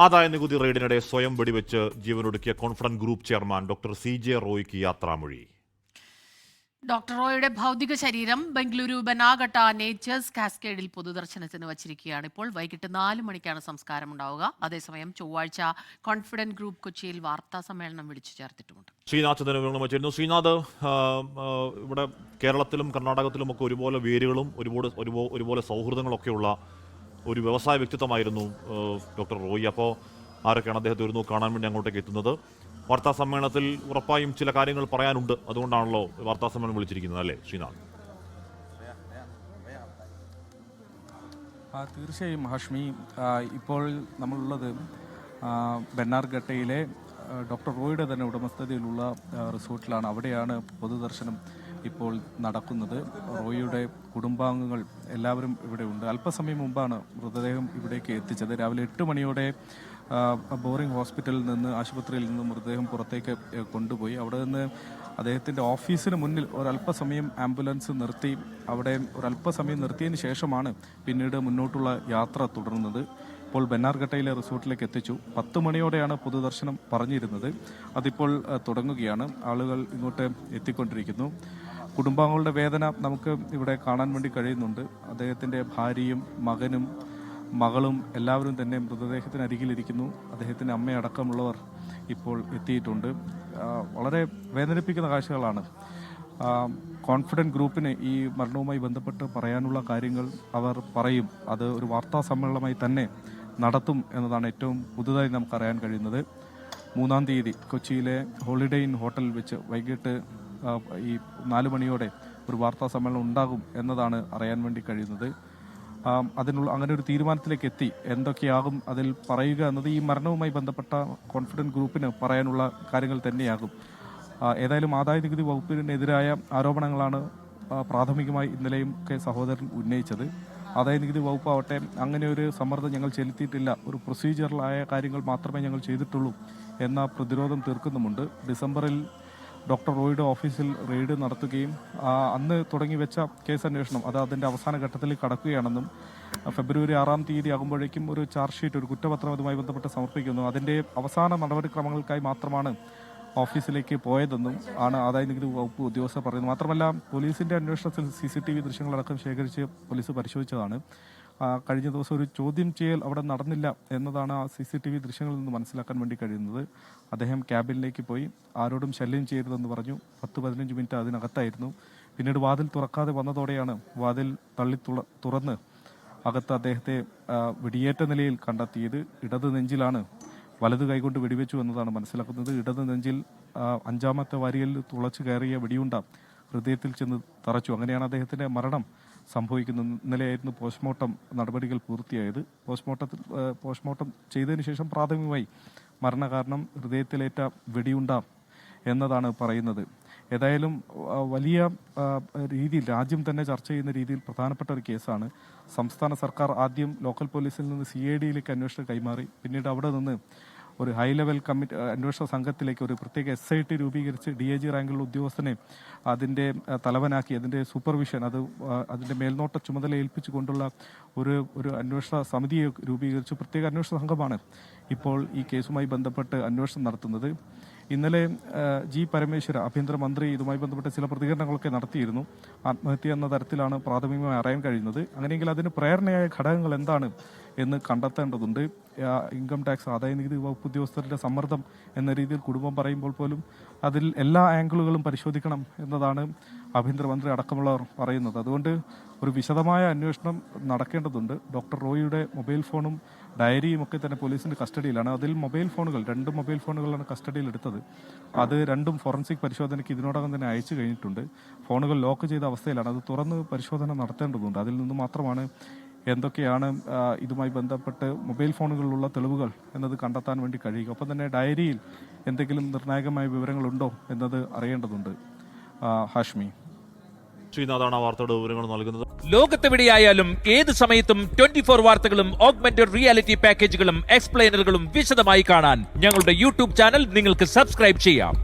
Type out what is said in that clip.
ആദായ നികുതി റെയ്ഡിനിടെ സ്വയം വെടിവെച്ച് ജീവനൊടുക്കിയ conference group chairman doctor C J റോയ്ക്ക് യാത്രാമൊഴി. ഡോക്ടർ റോയുടെ ഭൗതിക ശരീരം ബംഗളൂരു ബനാഘട്ട നേച്ചേഴ്സ് കാസ്കേഡിൽ പൊതുദർശനത്തിന് വച്ചിരിക്കുകയാണ്. ഇപ്പോൾ വൈകിട്ട് നാല് മണിക്കാണ് സംസ്കാരം ഉണ്ടാവുക. അതേസമയം ചൊവ്വാഴ്ച കോൺഫിഡന്റ് ഗ്രൂപ്പ് കൊച്ചിയിൽ വാർത്താ സമ്മേളനം വിളിച്ചു ചേർത്തിട്ടുണ്ട് ശ്രീനാഥ് വിവരങ്ങൾ വച്ചിരുന്നു ശ്രീനാഥ് ഇവിടെ കേരളത്തിലും കർണാടകത്തിലും ഒക്കെ ഒരുപോലെ വേരുകളും ഒരുപാട് ഒരുപോ- ഒരുപോലെ സൗഹൃദങ്ങളൊക്കെയുള്ള ഒരു വ്യവസായ വ്യക്തിത്വമായിരുന്നു ഡോക്ടർ റോയി. അപ്പോൾ ആരൊക്കെയാണ് അദ്ദേഹത്തെ ഒരു കാണാൻ വേണ്ടി അങ്ങോട്ടേക്ക് എത്തുന്നത്? വാർത്താ സമ്മേളനത്തിൽ ഉറപ്പായും ചില കാര്യങ്ങൾ പറയാനുണ്ട്. അതുകൊണ്ടാണല്ലോ വാർത്താ സമ്മേളനം വിളിച്ചിരിക്കുന്നത് അല്ലേ ശ്രീനാഥ്? തീർച്ചയായും ഹാഷ്മി. ഇപ്പോൾ നമ്മളുള്ളത് ബെന്നാർഘട്ടയിലെ ഡോക്ടർ റോയുടെ തന്നെ ഉടമസ്ഥതയിലുള്ള റിസോർട്ടിലാണ്. അവിടെയാണ് പൊതുദർശനം ഇപ്പോൾ നടക്കുന്നത്. റോയിയുടെ കുടുംബാംഗങ്ങൾ എല്ലാവരും ഇവിടെ ഉണ്ട്. അല്പസമയം മുമ്പാണ് മൃതദേഹം ഇവിടേക്ക് എത്തിച്ചത്. രാവിലെ എട്ട് മണിയോടെ ബോറിംഗ് ഹോസ്പിറ്റലിൽ നിന്ന് ആശുപത്രിയിൽ നിന്ന് മൃതദേഹം പുറത്തേക്ക് കൊണ്ടുപോയി. അവിടെ നിന്ന് അദ്ദേഹത്തിന്റെ ഓഫീസിന് മുന്നിൽ ഒരല്പസമയം ആംബുലൻസ് നിർത്തി അവിടെ ഒരല്പസമയം നിർത്തിയതിന് ശേഷമാണ് പിന്നീട് മുന്നോട്ടുള്ള യാത്ര തുടർന്നത്. ഇപ്പോൾ ബെന്നാർഘട്ടയിലെ റിസോർട്ടിലേക്ക് എത്തിച്ചു. പത്ത് മണിയോടെയാണ് പൊതുദർശനം പറഞ്ഞിരുന്നത്. അതിപ്പോൾ തുടങ്ങുകയാണ്. ആളുകൾ ഇങ്ങോട്ട് എത്തിക്കൊണ്ടിരിക്കുന്നു. കുടുംബാംഗങ്ങളുടെ വേദന നമുക്ക് ഇവിടെ കാണാൻ വേണ്ടി കഴിയുന്നുണ്ട്. അദ്ദേഹത്തിന്റെ ഭാര്യയും മകനും മകളും എല്ലാവരും തന്നെ മൃതദേഹത്തിന് അരികിലിരിക്കുന്നു. അദ്ദേഹത്തിന്റെ അമ്മയടക്കമുള്ളവർ ഇപ്പോൾ എത്തിയിട്ടുണ്ട്. വളരെ വേദനിപ്പിക്കുന്ന കാഴ്ചകളാണ്. കോൺഫിഡന്റ് ഗ്രൂപ്പിന് ഈ മരണവുമായി ബന്ധപ്പെട്ട് പറയാനുള്ള കാര്യങ്ങൾ അവർ പറയും. അത് ഒരു വാർത്താ സമ്മേളനമായി തന്നെ നടത്തും എന്നതാണ് ഏറ്റവും പുതുതായി നമുക്കറിയാൻ കഴിയുന്നത്. മൂന്നാം തീയതി കൊച്ചിയിലെ ഹോളിഡേ ഇൻ ഹോട്ടലിൽ വെച്ച് വൈകിട്ട് ഈ നാല് മണിയോടെ ഒരു വാർത്താ സമ്മേളനം ഉണ്ടാകും എന്നതാണ് അറിയാൻ വേണ്ടി കഴിയുന്നത്. അതിനുള്ള അങ്ങനെ ഒരു തീരുമാനത്തിലേക്ക് എത്തി. എന്തൊക്കെയാകും അതിൽ പറയുക എന്നത് ഈ മരണവുമായി ബന്ധപ്പെട്ട കോൺഫിഡന്റ് ഗ്രൂപ്പിന് പറയാനുള്ള കാര്യങ്ങൾ തന്നെയാകും. ഏതായാലും ആദായ നികുതി വകുപ്പിനെതിരായ ആരോപണങ്ങളാണ് പ്രാഥമികമായി ഇന്നലെയും ഒക്കെ സഹോദരൻ ഉന്നയിച്ചത്. ആദായ നികുതി വകുപ്പാവട്ടെ അങ്ങനെ ഒരു സമ്മർദ്ദം ഞങ്ങൾ ചെലുത്തിയിട്ടില്ല. ഒരു പ്രൊസീജിയറിലായ കാര്യങ്ങൾ മാത്രമേ ഞങ്ങൾ ചെയ്തിട്ടുള്ളൂ എന്ന പ്രതിരോധം തീർക്കുന്നുമുണ്ട്. ഡിസംബറിൽ ഡോക്ടർ റോയുടെ ഓഫീസിൽ റെയ്ഡ് നടത്തുകയും അന്ന് തുടങ്ങി വെച്ച കേസ് അന്വേഷണം അത് അതിന്റെ അവസാന ഘട്ടത്തിൽ കടക്കുകയാണെന്നും ഫെബ്രുവരി ആറാം തീയതി ആകുമ്പോഴേക്കും ഒരു ചാർജ് ഷീറ്റ് ഒരു കുറ്റപത്രം അതുമായി ബന്ധപ്പെട്ട് സമർപ്പിക്കുന്നു. അതിന്റെ അവസാന നടപടിക്രമങ്ങൾക്കായി മാത്രമാണ് ഓഫീസിലേക്ക് പോയതെന്നും ആണ് ആദായ നികുതി വകുപ്പ് ഉദ്യോഗസ്ഥർ പറയുന്നത്. മാത്രമല്ല പോലീസിന്റെ അന്വേഷണത്തിൽ സി സി ടി വി ദൃശ്യങ്ങളടക്കം ശേഖരിച്ച് പോലീസ് പരിശോധിച്ചതാണ്. കഴിഞ്ഞ ദിവസം ഒരു ചോദ്യം ചെയ്യൽ അവിടെ നടന്നില്ല എന്നതാണ് ആ സി സി ടി വി ദൃശ്യങ്ങളിൽ നിന്ന് മനസ്സിലാക്കാൻ വേണ്ടി കഴിയുന്നത്. അദ്ദേഹം ക്യാബിനിലേക്ക് പോയി ആരോടും ശല്യം ചെയ്യരുതെന്ന് പറഞ്ഞു. പത്ത് പതിനഞ്ച് മിനിറ്റ് അതിനകത്തായിരുന്നു. പിന്നീട് വാതിൽ തുറക്കാതെ വന്നതോടെയാണ് വാതിൽ തള്ളി തുള തുറന്ന് അകത്ത് അദ്ദേഹത്തെ വെടിയേറ്റ നിലയിൽ കണ്ടെത്തിയത്. ഇടത് നെഞ്ചിലാണ്. വലത് കൈകൊണ്ട് വെടിവെച്ചു എന്നതാണ് മനസ്സിലാക്കുന്നത്. ഇടത് നെഞ്ചിൽ അഞ്ചാമത്തെ വാരിയിൽ തുളച്ചു കയറിയ വെടിയുണ്ട ഹൃദയത്തിൽ ചെന്ന് തറച്ചു. അങ്ങനെയാണ് അദ്ദേഹത്തിന്റെ മരണം. സംഭവിക്കുന്നത് ഇന്നലെയായിരുന്നു പോസ്റ്റ്മോർട്ടം നടപടികൾ പൂർത്തിയായത്. പോസ്റ്റ്മോർട്ടത്തിൽ പോസ്റ്റ്മോർട്ടം ചെയ്തതിന് ശേഷം പ്രാഥമികമായി മരണകാരണം ഹൃദയത്തിലേറ്റ വെടിയുണ്ട എന്നതാണ് പറയുന്നത്. ഏതായാലും വലിയ രീതിയിൽ രാജ്യം തന്നെ ചർച്ച ചെയ്യുന്ന രീതിയിൽ പ്രധാനപ്പെട്ട ഒരു കേസാണ്. സംസ്ഥാന സർക്കാർ ആദ്യം ലോക്കൽ പോലീസിൽ നിന്ന് സി ഐ ഡിയിലേക്ക് അന്വേഷണം കൈമാറി. പിന്നീട് അവിടെ നിന്ന് ഒരു ഹൈ ലെവൽ കമ്മിറ്റി അന്വേഷണ സംഘത്തിലേക്ക് ഒരു പ്രത്യേക എസ് ഐ ടി രൂപീകരിച്ച് ഡി എ ജി റാങ്കിലുള്ള ഉദ്യോഗസ്ഥനെ അതിന്റെ തലവനാക്കി അതിന്റെ സൂപ്പർവിഷൻ അത് അതിന്റെ മേൽനോട്ട ചുമതല ഏൽപ്പിച്ചുകൊണ്ടുള്ള ഒരു ഒരു അന്വേഷണ സമിതിയെ രൂപീകരിച്ച്. പ്രത്യേക അന്വേഷണ സംഘമാണ് ഇപ്പോൾ ഈ കേസുമായി ബന്ധപ്പെട്ട് അന്വേഷണം നടത്തുന്നത്. ഇന്നലെ ജി പരമേശ്വര ആഭ്യന്തരമന്ത്രി ഇതുമായി ബന്ധപ്പെട്ട ചില പ്രതികരണങ്ങളൊക്കെ നടത്തിയിരുന്നു. ആത്മഹത്യ എന്ന തരത്തിലാണ് പ്രാഥമികമായി അറിയാൻ കഴിയുന്നത്. അങ്ങനെയെങ്കിൽ അതിന് പ്രേരണയായ ഘടകങ്ങൾ എന്താണ്? എന്ന് കണ്ടെത്തേണ്ടതുണ്ട്. ഇൻകം ടാക്സ് ആദായ നികുതി വകുപ്പ് ഉദ്യോഗസ്ഥരുടെ സമ്മർദ്ദം എന്ന രീതിയിൽ കുടുംബം പറയുമ്പോൾ പോലും അതിൽ എല്ലാ ആംഗിളുകളും പരിശോധിക്കണം എന്നതാണ് ആഭ്യന്തരമന്ത്രി അടക്കമുള്ളവർ പറയുന്നത്. അതുകൊണ്ട് ഒരു വിശദമായ അന്വേഷണം നടക്കേണ്ടതുണ്ട്. ഡോക്ടർ റോയിയുടെ മൊബൈൽ ഫോണും ഡയറിയും ഒക്കെ തന്നെ പോലീസിന്റെ കസ്റ്റഡിയിലാണ്. അതിൽ മൊബൈൽ ഫോണുകൾ രണ്ട് മൊബൈൽ ഫോണുകളാണ് കസ്റ്റഡിയിൽ എടുത്തത്. അത് രണ്ടും ഫോറൻസിക് പരിശോധനയ്ക്ക് ഇതിനോടകം തന്നെ അയച്ചു കഴിഞ്ഞിട്ടുണ്ട്. ഫോണുകൾ ലോക്ക് ചെയ്ത അവസ്ഥയിലാണ്. അത് തുറന്ന് പരിശോധന നടത്തേണ്ടതുണ്ട്. അതിൽ നിന്ന് മാത്രമാണ് എന്തൊക്കെയാണ് ഇതുമായി ബന്ധപ്പെട്ട് മൊബൈൽ ഫോണുകളിലുള്ള തെളിവുകൾ എന്നത് കണ്ടെത്താൻ വേണ്ടി കഴിയുക. ഒപ്പം തന്നെ ഡയറിയിൽ എന്തെങ്കിലും നിർണായകമായ വിവരങ്ങളുണ്ടോ എന്നത് അറിയേണ്ടതുണ്ട്. ഹാഷ്മി. ശ്രീനാഥാണ് ആ വാർത്തയുടെ വിവരങ്ങൾ നൽകുന്നത്. ലോകത്തെവിടെയായാലും ഏത് സമയത്തും ട്വന്റി ഫോർ വാർത്തകളും ഓഗ്മെന്റഡ് റിയാലിറ്റി പാക്കേജുകളും എക്സ്പ്ലെയിനറുകളും വിശദമായി കാണാൻ ഞങ്ങളുടെ യൂട്യൂബ് ചാനൽ നിങ്ങൾക്ക് സബ്സ്ക്രൈബ് ചെയ്യാം.